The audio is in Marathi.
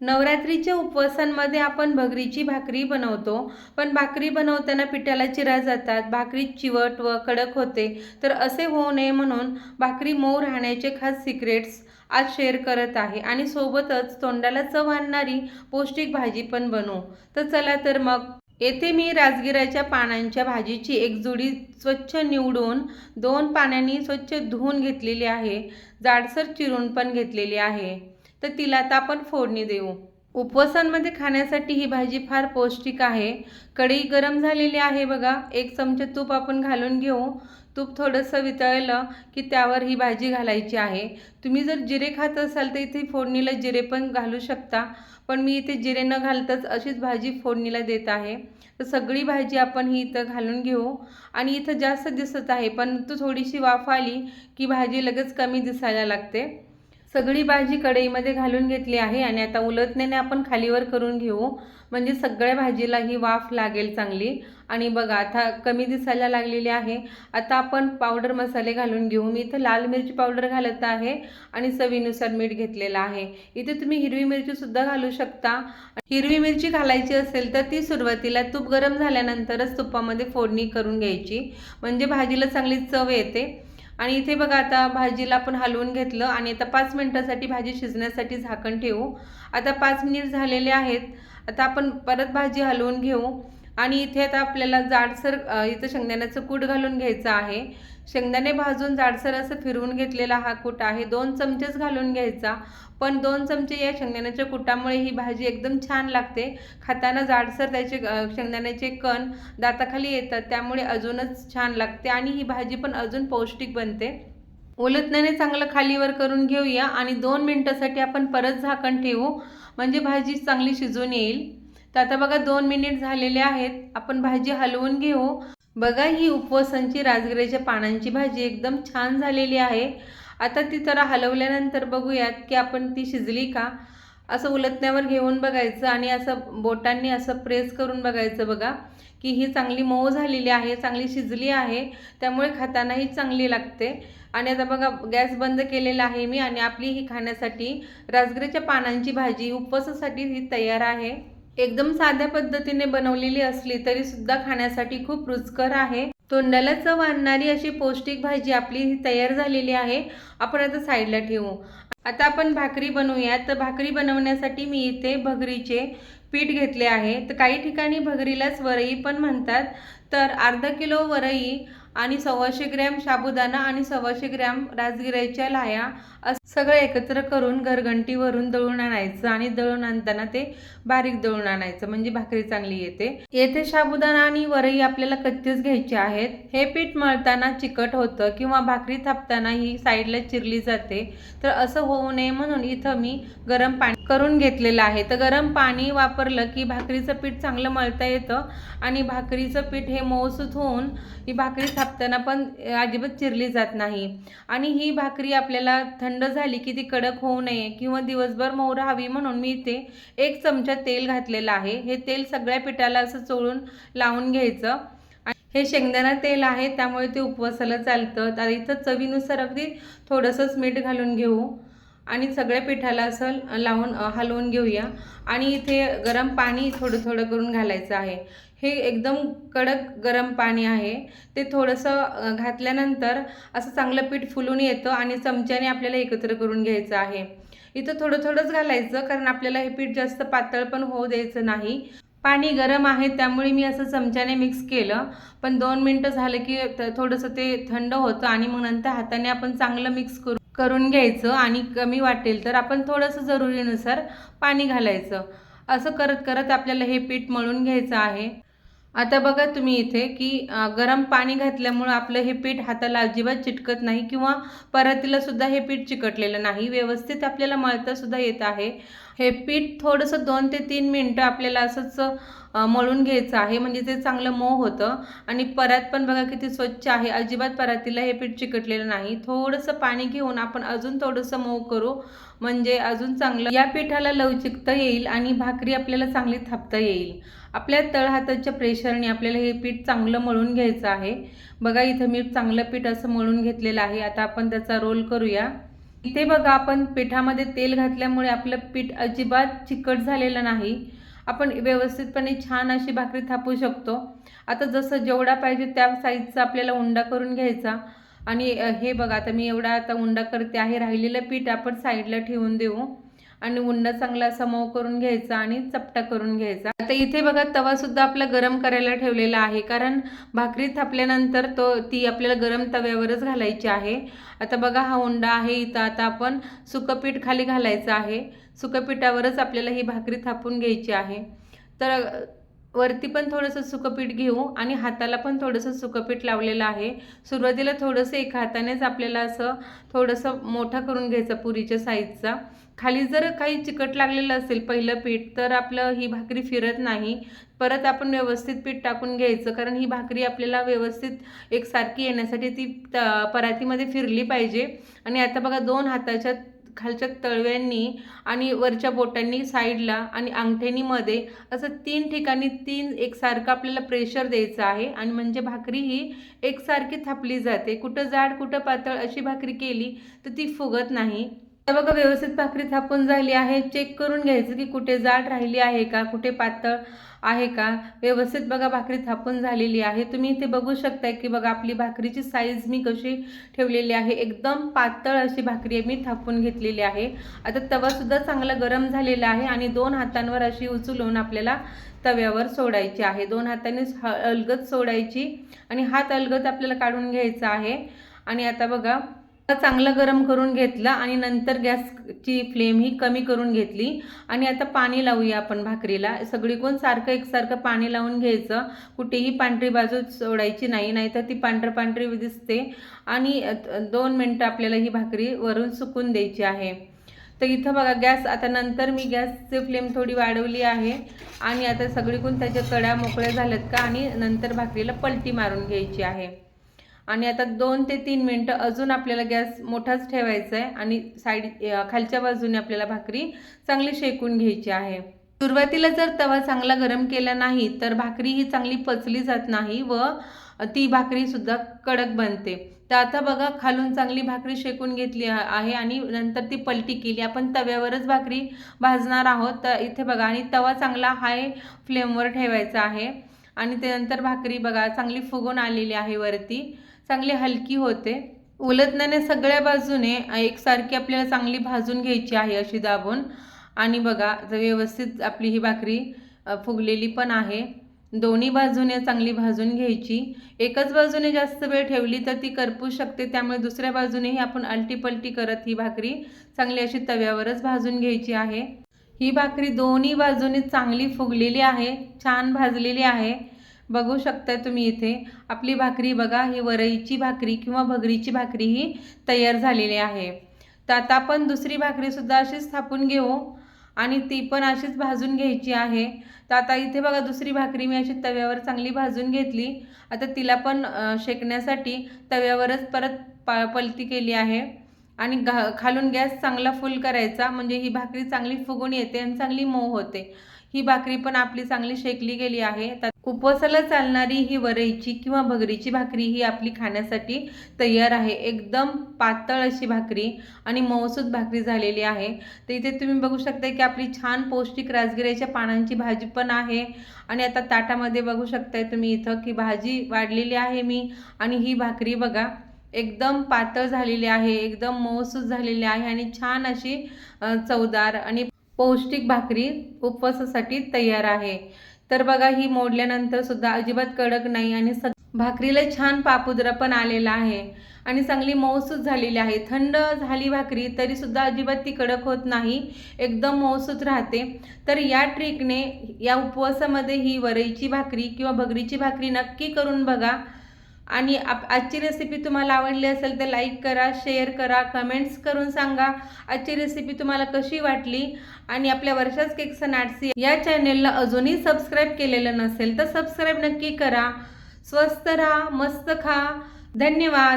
नवरात्रीच्या उपवासांमध्ये आपण भगरीची भाकरी बनवतो. पण भाकरी बनवताना पिठाला चिरा जातात. भाकरी चिवट व कडक होते. तर असे होऊ नये म्हणून भाकरी मऊ राहण्याचे खास सिक्रेट्स आज शेअर करत आहे. आणि सोबतच तोंडाला चव आणणारी पौष्टिक भाजी पण बनवू. तर चला तर मग येथे मी राजगिराच्या पानांच्या भाजीची एक जुडी स्वच्छ निवडून दोन पाण्याने स्वच्छ धुवून घेतलेली आहे. जाडसर चिरून पण घेतलेली आहे. तर तिला आता आपण फोडणी देऊ. उपवासांमध्ये खाण्यासाठी ही भाजी फार पौष्टिक आहे. कढई गरम झालेली आहे बघा. एक चमचे तूप आपण घालून घेऊ. तूप थोडंसं वितळलं की त्यावर ही भाजी घालायची आहे. तुम्ही जर जिरे खात असाल तर इथे फोडणीला जिरे पण घालू शकता. पण मी इथे जिरे न घालताच अशीच भाजी फोडणीला देत आहे. तर सगळी भाजी आपण ही इथं घालून घेऊ. आणि इथं जास्त दिसत आहे पण तू थोडीशी वाफ आली की भाजी लगेच कमी दिसायला लागते. सगळी भाजी कढईमध्ये घालून घेतली आहे आणि आता उलटण्याने आपण खालीवर करून घेऊ. म्हणजे सगळ्या भाजीला ही वाफ लागेल चांगली. आणि बघा आता कमी दिसायला लागलेली आहे. आता आपण पावडर मसाले घालून घेऊ. मी इथं लाल मिरची पावडर घालत आहे आणि चवीनुसार मीठ घेतलेलं आहे. इथे तुम्ही हिरवी मिरचीसुद्धा घालू शकता. हिरवी मिरची घालायची असेल तर ती सुरुवातीला तूप गरम झाल्यानंतरच तुपामध्ये फोडणी करून घ्यायची. म्हणजे भाजीला चांगली चव येते. आणि इथे बघा आता भाजीला आपण हलवून घेतलं आणि आता पाच मिनटासाठी भाजी शिजण्यासाठी झाकण ठेवू. आता पाच मिनिट झालेले आहेत. आता आपण परत भाजी हलवून घेऊ. आणि इथे आता आपल्याला जाडसर इथं शेंगदाण्याचं कूट घालून घ्यायचं आहे. शेंगदाणे भाजून जाडसर असं फिरवून घेतलेला हा कूट आहे. दोन चमचेच घालून घ्यायचा. पण दोन चमचे या शेंगदाण्याच्या कुटामुळे ही भाजी एकदम छान लागते. खाताना जाडसर त्याचे शेंगदाण्याचे कण दाताखाली येतात. त्यामुळे अजूनच छान लागते आणि ही भाजी पण अजून पौष्टिक बनते. उलटण्याने चांगलं खालीवर करून घेऊया आणि दोन मिनटासाठी आपण परत झाकण ठेवू. म्हणजे भाजी चांगली शिजून येईल. तर आता बघा दोन मिनिट झालेले आहेत. आपण भाजी हलवून घेऊ. बघा ही उपवासांची राजगिऱ्याच्या पानांची भाजी एकदम छान झालेली आहे. आता ती जरा हलवल्यानंतर बघूयात की आपण ती शिजली का? असं उलटण्यावर घेऊन बघायचं आणि असं बोटांनी असं प्रेस करून बघायचं बघा की ही चांगली मऊ झालेली आहे चांगली शिजली आहे. त्यामुळे खातानाही चांगली लागते. आणि आता बघा गॅस बंद केलेला आहे मी आणि आपली ही खाण्यासाठी राजगिऱ्याच्या पानांची भाजी उपवासासाठी ही तयार आहे. एकदम साध्या पद्धतीने बनवलेली असली तरी सुद्धा खाण्यासाठी खूप रुचकर आहे. तोंडाला चव आणणारी अशी पौष्टिक भाजी आपली तयार झालेली आहे. आपण आता साईडला ठेवू. आता आपण भाकरी बनवूया तर भाकरी बनवण्यासाठी मी इथे भगरीचे पीठ घेतले आहे. तर काही ठिकाणी भगरीलाच वरई पण म्हणतात. तर अर्धा किलो वरई आणि सव्वाशे ग्रॅम साबुदाणा आणि सव्वाशे ग्रॅम राजगिऱ्याच्या लाया सगळं एकत्र करून घरघंटीवरून दळून आणायचं आणि दळून आणताना ते बारीक दळून आणायचं म्हणजे भाकरी चांगली येते. येथे साबुदाणा आणि वरई आपल्याला कच्चेच घ्यायचे आहेत. हे पीठ मळताना चिकट होतं किंवा भाकरी थापताना ही साईडला चिरली जाते. तर असं होऊ नये म्हणून इथं मी गरम पाणी करून घेतलेलं आहे. तर गरम पाणी वापरलं की भाकरीचं पीठ चांगलं मळता येतं आणि भाकरीचं पीठ हे मऊसूत होऊन ही भाकरी थापताना पण अजिबात चिरली जात नाही. आणि ही भाकरी आपल्याला थंड झाली की ती कडक होऊ नये किंवा दिवसभर मऊ राहावी म्हणून मी इथे एक चमचा तेल घातलेलं आहे. हे तेल सगळ्या पिठाला असं चोळून लावून घ्यायचं. हे शेंगदाणा तेल आहे त्यामुळे ते उपवासाला चालतं. तर इथं चवीनुसार अगदी थोडंसंच मीठ घालून घेऊ. आणि सगळ्या पिठाला असं लावून हलवून घेऊया. आणि इथे गरम पाणी थोडं थोडं करून घालायचं आहे. हे एकदम कडक गरम पाणी आहे. ते थोडंसं घातल्यानंतर असं चांगलं पीठ फुलून येतं आणि चमच्याने आपल्याला एकत्र करून घ्यायचं आहे. इथं थोडं थोडंच घालायचं कारण आपल्याला हे पीठ जास्त पातळ पण होऊ द्यायचं नाही. पाणी गरम आहे त्यामुळे मी असं चमच्याने मिक्स केलं. पण दोन मिनटं झालं की थोडंसं ते थंड होतं आणि मग नंतर हाताने आपण चांगलं मिक्स करू करून घ्यायचं आणि कमी वाटेल तर आपण थोडंसं जरुरीनुसार पाणी घालायचं. असं करत करत आपल्याला हे पीठ मळून घ्यायचं आहे. आता बघा तुम्ही इथे की गरम पाणी घातल्यामुळं आपलं हे पीठ हाताला अजिबात चिटकत नाही किंवा परातीला सुद्धा हे पीठ चिकटलेलं नाही. व्यवस्थित आपल्याला मळता सुद्धा येत आहे. हे पीठ थोडंसं दोन ते तीन मिनटं आपल्याला असंच मळून घ्यायचं आहे. म्हणजे ते चांगलं मऊ होतं. आणि परात पण बघा किती स्वच्छ आहे. अजिबात परातीला हे पीठ चिकटलेलं नाही. थोडंसं पाणी घेऊन आपण अजून थोडंसं मऊ करू. म्हणजे अजून चांगलं या पिठाला लवचिकता येईल आणि भाकरी आपल्याला चांगली थापता येईल. आपल्या तळहाताच्या प्रेशरने आपल्याला हे पीठ चांगलं मळून घ्यायचं आहे. बघा इथं मी चांगलं पीठ असं मळून घेतलेलं आहे. आता आपण त्याचा रोल करूया. इथे बघा आपण पिठामध्ये तेल घातल्यामुळे आपलं पीठ अजिबात चिकट झालेलं नाही. आपण व्यवस्थितपणे छान अशी भाकरी थापू शकतो. आता जसं जेवढा पाहिजे त्या साईजचा आपल्याला उंडा करून घ्यायचा. आणि हे बघा आता मी एवढा आता उंडा करते आहे. राहिलेलं पीठ आपण साईडला ठेवून देऊ. आणि उंडा चांगला असा मऊ करून घ्यायचा आणि चपटा करून घ्यायचा. आता इथे बघा तवा सुद्धा आपला गरम करायला ठेवलेला आहे. कारण भाकरी थापल्यानंतर तो ती आपल्याला गरम तव्यावरच घालायची आहे. आता बघा हा उंडा आहे इथं. आता आपण सुकपीठ खाली घालायचं आहे. सुकपीठावरच आपल्याला ही भाकरी थापून घ्यायची आहे. तर वरती पण थोडंसं सुकपीठ घेऊ आणि हाताला पण थोडंसं सुकपीठ लावलेलं आहे. सुरुवातीला थोडंसं एका हातानेच आपल्याला असं थोडंसं मोठा करून घ्यायचं पुरीच्या साईजचा खाली जर काही चिकट लागलेलं असेल पहिलं पीठ तर आपलं ही भाकरी फिरत नाही. परत आपण व्यवस्थित पीठ टाकून घ्यायचं कारण ही भाकरी आपल्याला व्यवस्थित एकसारखी येण्यासाठी ती त परातीमध्ये फिरली पाहिजे. आणि आता बघा दोन हाताच्या खालच्या तळव्यांनी आणि वरच्या बोटांनी साईडला आणि अंगठ्यांनीमध्ये असं तीन ठिकाणी तीन एकसारखं आपल्याला प्रेशर द्यायचं आहे. आणि म्हणजे भाकरी ही एकसारखी थापली जाते. कुठं जाड कुठं पातळ अशी भाकरी केली तर ती फुगत नाही. बघा व्यवस्थित भाकरी थापून झाली आहे. चेक करून घ्यायचं की कुठे जाड राहिली आहे का कुठे पातळ आहे का. व्यवस्थित बघा भाकरी थापून झालेली आहे. तुम्ही इथे बघू शकताय की बघा आपली भाकरीची साईज मी कशी ठेवलेली आहे. एकदम पातळ अशी भाकरी आहे. मी थापून घेतलेली आहे. आता तवासुद्धा चांगला गरम झालेला आहे आणि दोन हातांवर अशी उचलून आपल्याला तव्यावर सोडायची आहे. दोन हाताने अलगत सोडायची आणि हात अलगत आपल्याला काढून घ्यायचा आहे. आणि आता बघा चांगलं गरम करून घेतलं आणि नंतर गॅसची फ्लेम ही कमी करून घेतली. आणि आता पाणी लावूया आपण भाकरीला. सगळीकडून सारखं एकसारखं पाणी लावून घ्यायचं. कुठेही पांढरी बाजू सोडायची नाही नाहीतर ती पांढरं पांढरी दिसते. आणि दोन मिनटं आपल्याला ही भाकरी वरून सुकून द्यायची आहे. तर इथं बघा गॅस आता नंतर मी गॅसची फ्लेम थोडी वाढवली आहे. आणि आता सगळीकडून त्याच्या कड्या मोकळ्या झाल्यात का? आणि नंतर भाकरीला पलटी मारून घ्यायची आहे. आणि आता दोन ते तीन मिनटं अजून आपल्याला गॅस मोठाच ठेवायचा आहे आणि साईड खालच्या बाजूने आपल्याला भाकरी चांगली शेकून घ्यायची आहे. सुरुवातीला जर तवा चांगला गरम केला नाही तर भाकरी ही चांगली पचली जात नाही व ती भाकरीसुद्धा कडक बनते. तर आता बघा खालून चांगली भाकरी शेकून घेतली आहे आणि नंतर ती पलटी केली. आपण तव्यावरच भाकरी भाजणार आहोत. तर इथे बघा आणि तवा चांगला हाय फ्लेमवर ठेवायचा आहे. आणि त्यानंतर भाकरी बघा चांगली फुगून आलेली आहे वरती. चांगली हलकी होते. उलटण्याने सगळ्या बाजूने एकसारखी आपल्याला चांगली भाजून घ्यायची आहे अशी दाबून. आणि बघा जर व्यवस्थित आपली ही भाकरी फुगलेली पण आहे. दोन्ही बाजूने चांगली भाजून घ्यायची. एकच बाजूने जास्त वेळ ठेवली तर ती करपू शकते. त्यामुळे दुसऱ्या बाजूनेही आपण अलटीपलटी करत ही भाकरी चांगली अशी तव्यावरच भाजून घ्यायची आहे. ही भाकरी दोन्ही बाजूने चांगली फुगलेली आहे छान भाजलेली आहे. बघू शकता तुम्ही इथे. आपली भाकरी बघा ही वरईची भाकरी किंवा भगरीची भाकरी ही तयार झालेली आहे. तर आता आपण दुसरी भाकरीसुद्धा अशीच थापून घेऊ आणि ती पण अशीच भाजून घ्यायची आहे. तर आता इथे बघा दुसरी भाकरी मी अशी तव्यावर चांगली भाजून घेतली. आता तिला पण शेकण्यासाठी तव्यावरच परत पा पलती केली आहे. आणि घा खालून गॅस चांगला फुल करायचा म्हणजे ही भाकरी चांगली फुगून येते आणि चांगली मऊ होते. ही भाकरी पण आपली चांगली शेकली गेली आहे. तर उपवासाला चालणारी ही वरईची किंवा भगरीची भाकरी ही आपली खाण्यासाठी तयार आहे. एकदम पातळ अशी भाकरी आणि मऊसूद भाकरी झालेली आहे. तर इथे तुम्ही बघू शकता की आपली छान पौष्टिक राजगिऱ्याच्या पानांची भाजी पण आहे. आणि आता ताटामध्ये बघू शकताय तुम्ही इथं की भाजी वाढलेली आहे मी आणि ही भाकरी बघा एकदम पातळ झालेली आहे एकदम मऊसूद झालेली आहे आणि छान अशी चवदार आणि पौष्टिक भाकरी उपवासासाठी तयार आहे. तर बघा ही मोडल्यानंतर सुद्धा अजिबात कडक नाही आणि स भाकरीला छान पापुद्रा पण आलेला आहे. आणि चांगली मऊसूत झालेली आहे. थंड झाली भाकरी तरी सुद्धा अजिबात ती कडक होत नाही. एकदम मऊसूत राहते. तर या ट्रिकने या उपवासामध्ये ही वरईची भाकरी किंवा भगरीची भाकरी नक्की करून बघा. आणि आप आजची रेसिपी तुम्हाला आवडली असेल तर लाईक करा शेअर करा कमेंट्स करून सांगा. आजची रेसिपी तुम्हाला कशी वाटली? आणि आपल्या वर्षाच केक्स नाटसी या चॅनेलला अजूनही सबस्क्राईब केलेलं नसेल तर सबस्क्राईब नक्की करा. स्वस्त राहा मस्त खा. धन्यवाद.